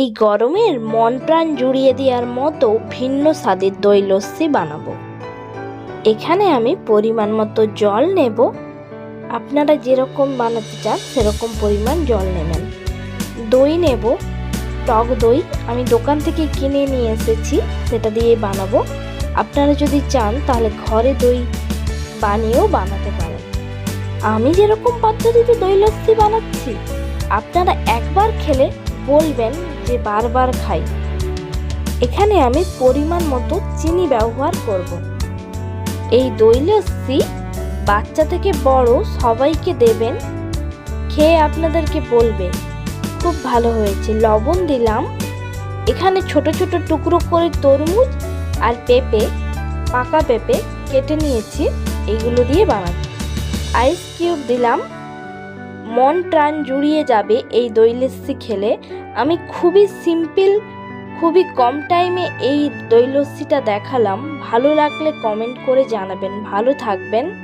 এই গরমের মন প্রাণ জুড়িয়ে দেওয়ার মতো ভিন্ন স্বাদের দই লস্যি বানাবো। এখানে আমি পরিমাণ মতো জল নেব। আপনারা যেরকম বানাতে চান সেরকম পরিমাণ জল নেবেন। দই নেব, টক দই। আমি দোকান থেকে কিনে নিয়ে এসেছি, সেটা দিয়ে বানাবো। আপনারা যদি চান তাহলে ঘরে দই বানিয়েও বানাতে পারেন। আমি যেরকম পদ্ধতিতে দই লস্যি বানাচ্ছি, আপনারা একবার খেলে বলবেন যে বারবার খাই। এখানে আমি পরিমাণ মতো চিনি ব্যবহার করব। এই দই লস্যি বাচ্চা থেকে বড় সবাইকে দেবেন। খেয়ে আপনাদেরকে বলবে, খুব ভালো হয়েছে, লবণ দিলাম। এখানে ছোট ছোট টুকরো করে তরমুজ আর পেঁপে, পাকা পেঁপে কেটে নিয়েছি এইগুলো দিয়ে বানাচ্ছি আইস কিউব দিলাম মন প্রাণ জুড়িয়ে যাবে এই দই লস্যি খেলে। আমি খুবই সিম্পল, খুবই কম টাইমে এই দই লস্যিটা দেখালাম। ভালো লাগলে কমেন্ট করে জানাবেন। ভালো থাকবেন।